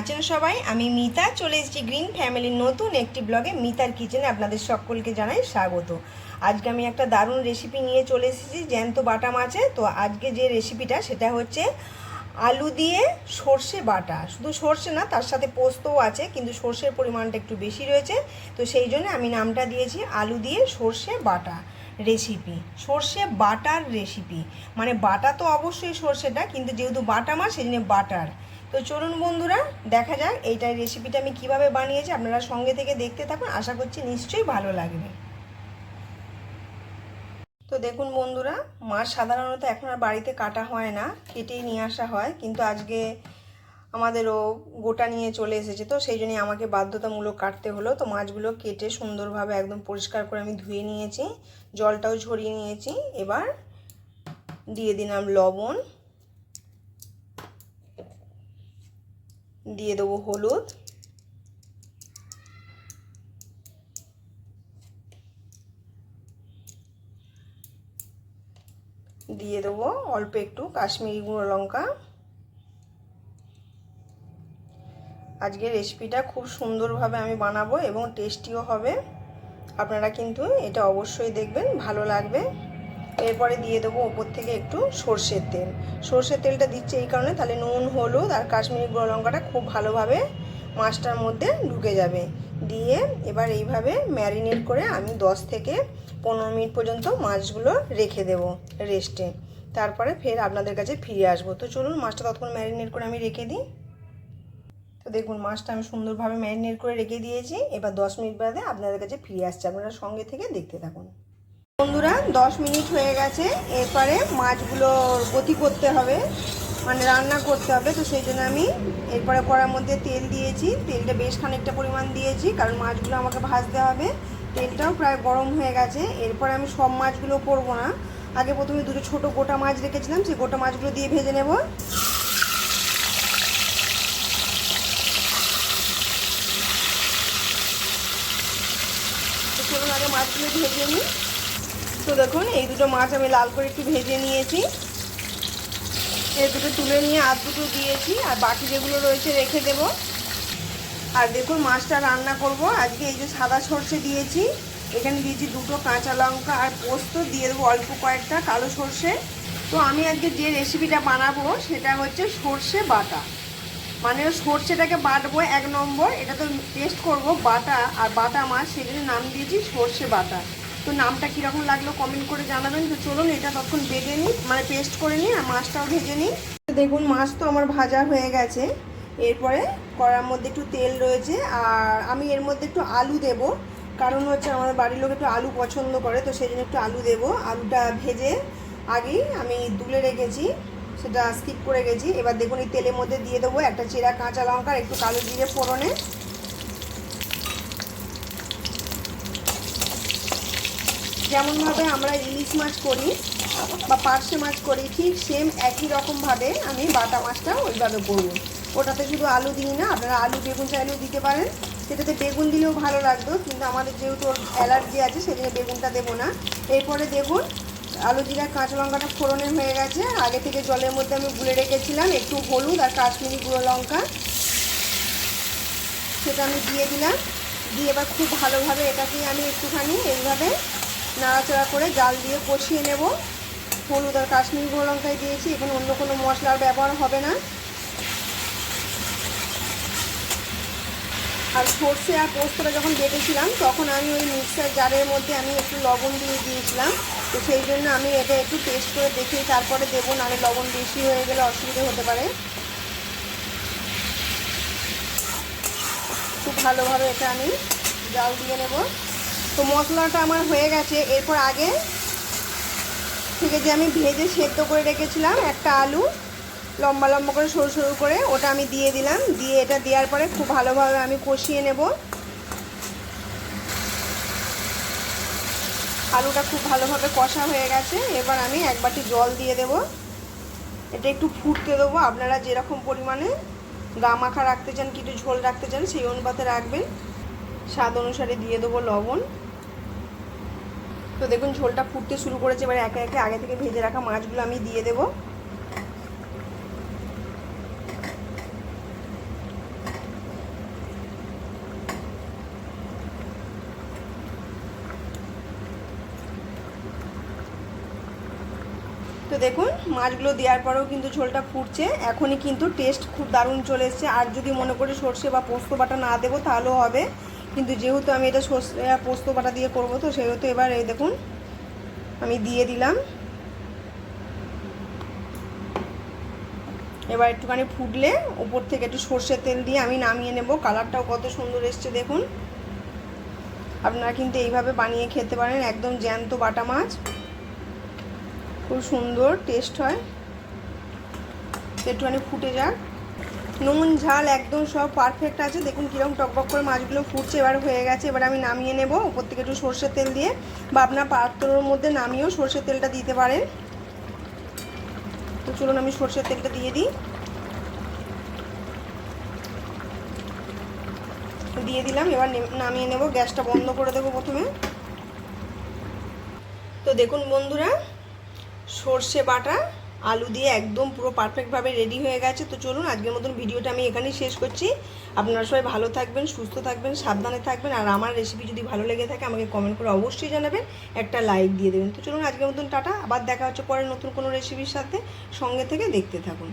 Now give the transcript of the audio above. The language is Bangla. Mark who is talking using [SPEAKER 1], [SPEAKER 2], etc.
[SPEAKER 1] আছেন সবাই? আমি মিতা, চলে এসেছি গ্রিন ফ্যামিলির নতুন একটি ব্লগে মিতার কিচেনে আপনাদের সকলকে জানাই স্বাগত। আজকে আমি একটা দারুণ রেসিপি নিয়ে চলে এসেছি, জ্যান্ত বাটা মাছে। তো আজকে যে রেসিপিটা সেটা হচ্ছে আলু দিয়ে সর্ষে বাটা। শুধু সর্ষে না, তার সাথে পোস্তও আছে, কিন্তু সর্ষের পরিমাণটা একটু বেশি রয়েছে। তো সেই জন্য আমি নামটা দিয়েছি আলু দিয়ে সর্ষে বাটা রেসিপি সর্ষে বাটার রেসিপি মানে বাটা তো অবশ্যই সর্ষেটা, কিন্তু যেহেতু বাটা মাছ, সেই জন্য বাটার। তো চলুন বন্ধুরা, দেখা যাক এইটার রেসিপিটা আমি কীভাবে বানিয়েছি। আপনারা সঙ্গে থেকে দেখতে থাকুন, আশা করছি নিশ্চয়ই ভালো লাগবে। তো দেখুন বন্ধুরা মাছ সাধারণত এখন আর বাড়িতে কাটা হয় না, কেটেই নিয়ে আসা হয়। কিন্তু আজকে আমাদেরও গোটা নিয়ে চলে এসেছে, তো সেই জন্যই আমাকে বাধ্যতামূলক কাটতে হলো। তো মাছগুলো কেটে সুন্দরভাবে একদম পরিষ্কার করে আমি ধুয়ে নিয়েছি, জলটাও ঝরিয়ে নিয়েছি। এবার দিয়ে দিলাম লবণ। দিয়ে দেবো হলুদ। দিয়ে দেবো অল্প একটু কাশ্মীরি গুঁড়ো লঙ্কা। আজকে রেসিপিটা খুব সুন্দরভাবে আমি বানাবো এবং টেস্টিও হবে। আপনারা কিন্তু এটা অবশ্যই দেখবেন, ভালো লাগবে। এরপরে দিয়ে দেবো ওপর থেকে একটু সর্ষের তেল। সর্ষের তেলটা দিচ্ছে এই কারণে, তাহলে নুন, হলুদ আর কাশ্মীরি গুঁড়ো লঙ্কাটা খুব ভালোভাবে মাছটার মধ্যে ঢুকে যাবে। দিয়ে এবার এইভাবে ম্যারিনেট করে আমি 10 থেকে পনেরো মিনিট পর্যন্ত মাছগুলো রেখে দেব রেস্টে। তারপরে ফের আপনাদের কাছে ফিরে আসব। তো চলুন মাছটা ততক্ষণ ম্যারিনেট করে আমি রেখে দিই। তো দেখুন, মাছটা আমি সুন্দরভাবে ম্যারিনেট করে রেখে দিয়েছি। এবার দশ মিনিট বাদে আপনাদের কাছে ফিরে আসছে। আপনারা সঙ্গে থেকে দেখতে থাকুন। বন্ধুরা, দশ মিনিট হয়ে গেছে। এরপরে মাছগুলোর গতি করতে হবে মানে রান্না করতে হবে। তো সেই জন্য আমি এরপরে কড়ার মধ্যে তেল দিয়েছি। তেলটা বেশ খানিকটা পরিমাণ দিয়েছি, কারণ মাছগুলো আমাকে ভাজতে হবে। তেলটাও প্রায় গরম হয়ে গেছে। এরপরে আমি সব মাছগুলো করব না। আগে প্রথমে দুটো ছোট গোটা মাছ রেখেছিলাম, সেই গোটা মাছগুলো দিয়ে ভেজে নেব। চলুন আগে মাছগুলো ভেজে নিই। তো দেখুন, এই দুটো মাছ আমি লাল করে একটু ভেজে নিয়েছি। এই দুটো তুলে নিয়ে আর দুটো দিয়েছি, আর বাকি যেগুলো রয়েছে রেখে দেব। আর দেখুন, মাছটা রান্না করব। আজকে এই যে সাদা সর্ষে দিয়েছি, এখানে দিয়েছি দুটো কাঁচা লঙ্কা আর পোস্ত, দিয়ে দেবো অল্প কয়েকটা কালো সর্ষে। তো আমি আজকে যে রেসিপিটা বানাবো, সেটা হচ্ছে সর্ষে বাটা। মানে সর্ষেটাকে বাটবো এক নম্বর এটা তো টেস্ট করব বাটা আর বাটা মাছ সেজন্য নাম দিয়েছি সর্ষে বাটা। তো নামটা কীরকম লাগল কমেন্ট করে জানাবেন। তো চলুন, এটা তখন বেটে নিই মানে পেস্ট করে নিই আর মাছটাও ভেজে নিই। দেখুন, মাছ তো আমার ভাজা হয়ে গেছে। এরপরে কড়ার মধ্যে একটু তেল রয়েছে আর আমি এর মধ্যে একটু আলু দেব। কারণ হচ্ছে আমাদের বাড়ির লোক একটু আলু পছন্দ করে, তো সেই জন্য একটু আলু দেবো। আলুটা ভেজে আগেই আমি দুলে রেখেছি, সেটা স্কিপ করে গেছি। এবার দেখুন, এই তেলের মধ্যে দিয়ে দেবো একটা চেরা কাঁচা লঙ্কা একটু কালো জিরে ফোড়নে। যেমনভাবে আমরা ইলিশ মাছ করি বা পার্শে মাছ করি, ঠিক সেম একই রকমভাবে আমি বাটা মাছটা ওইভাবে করব। ওটাতে শুধু আলু দিই না, আপনারা আলু বেগুন চাইলেও দিতে পারেন। সেটাতে বেগুন দিলেও ভালো লাগতো, কিন্তু আমাদের যেহেতু অ্যালার্জি আছে, সেজন্য বেগুনটা দেবো না। এরপরে দেখুন, আলু জিরা কাঁচা লঙ্কাটা ফোড়নে হয়ে গেছে। আগে থেকে জলের মধ্যে আমি গুলে রেখেছিলাম, একটু হলুদ আর কাশ্মীরি গুঁড়ো লঙ্কা। সেটা আমি দিয়ে দিলাম। দিয়ে এবার খুব ভালোভাবে এটাকে আমি একটুখানি এইভাবে নাড়াচাড়া করে জাল দিয়ে কষিয়ে নেব। হলুদ আর কাশ্মীরি গুঁড়ো লঙ্কায় দিয়েছি। এখানে অন্য কোনো মশলার ব্যবহার হবে না। আর সর্ষে আর পোস্তটা যখন বেটেছিলাম, তখন আমি ওই মিক্সার জারের মধ্যে আমি একটু লবণ দিয়ে দিয়েছিলাম। তো সেই জন্য আমি এটা একটু টেস্ট করে দেখি তারপরে দেবো, নাহলে লবণ বেশি হয়ে গেলে অসুবিধা হতে পারে। খুব ভালোভাবে এটা আমি জাল দিয়ে নেব। তো মশলাটা আমার হয়ে গেছে। এরপর আগে থেকে যে আমি ভেজে সেদ্ধ করে রেখেছিলাম একটা আলু, লম্বা লম্বা করে, সরু সরু করে, ওটা আমি দিয়ে দিলাম। দিয়ে এটা দেওয়ার পরে খুব ভালোভাবে আমি কষিয়ে নেব। আলুটা খুব ভালোভাবে কষা হয়ে গেছে। এবার আমি এক বাটি জল দিয়ে দেব। এটা একটু ফুটতে দেবো। আপনারা যেরকম পরিমাণে গা মাখা রাখতে চান, কি একটু ঝোল রাখতে চান, সেই অনুপাতে রাখবেন। স্বাদ অনুসারে দিয়ে দেবো লবণ। তো দেখুন, ঝোলটা ফুটতে শুরু করেছে, এবার একে একে আগে থেকে ভেজে রাখা মাছগুলো আমি দিয়ে দেবো। তো দেখুন, মাছগুলো দেওয়ার পরেও কিন্তু ঝোলটা ফুটছে। এখনই কিন্তু টেস্ট খুব দারুণ চলে এসছে। আর যদি মনে করি সর্ষে বা পোস্ত বাটা না দেবো, তাহলেও হবে। কিন্তু যেহেতু আমি এটা সর্ষে পোস্ত বাটা দিয়ে করব তো, সেহেতু এবার এই দেখুন, আমি দিয়ে দিলাম। এবার একটুখানি ফুটলে উপর থেকে একটু সর্ষের তেল দিয়ে আমি নামিয়ে নেব। কালারটাও কত সুন্দর এসছে দেখুন। আপনারা কিন্তু এইভাবে বানিয়ে খেতে পারেন, একদম জ্যান্ত বাটা মাছ। খুব সুন্দর, টেস্ট হয়। একটুখানি ফুটে যাক। নুন, ঝাল একদম সব পারফেক্ট আছে। দেখুন কীরকম টকবক করে মাছগুলো ফুটছে, এবার হয়ে গেছে। এবার আমি নামিয়ে নেব, উপর থেকে একটু সর্ষের তেল দিয়ে। বা আপনার পাত্রর মধ্যে নামিয়েও সর্ষের তেলটা দিতে পারেন। তো চলুন আমি সর্ষের তেলটা দিয়ে দিই। দিয়ে দিলাম, এবার নামিয়ে নেব, গ্যাসটা বন্ধ করে দেবো প্রথমে। তো দেখুন বন্ধুরা, সর্ষে বাটা আলু দিয়ে একদম পুরো পারফেক্টভাবে রেডি হয়ে গেছে। তো চলুন আজকের মতন ভিডিওটা আমি এখানেই শেষ করছি। আপনারা সবাই ভালো থাকবেন, সুস্থ থাকবেন, সাবধানে থাকবেন, আর আমার রেসিপি যদি ভালো লেগে থাকে আমাকে কমেন্ট করে অবশ্যই জানাবেন, একটা লাইক দিয়ে দেবেন। তো চলুন আজকের মতন টাটা, আবার দেখা হচ্ছে পরে নতুন কোনো রেসিপির সাথে। সঙ্গে থেকে দেখতে থাকুন।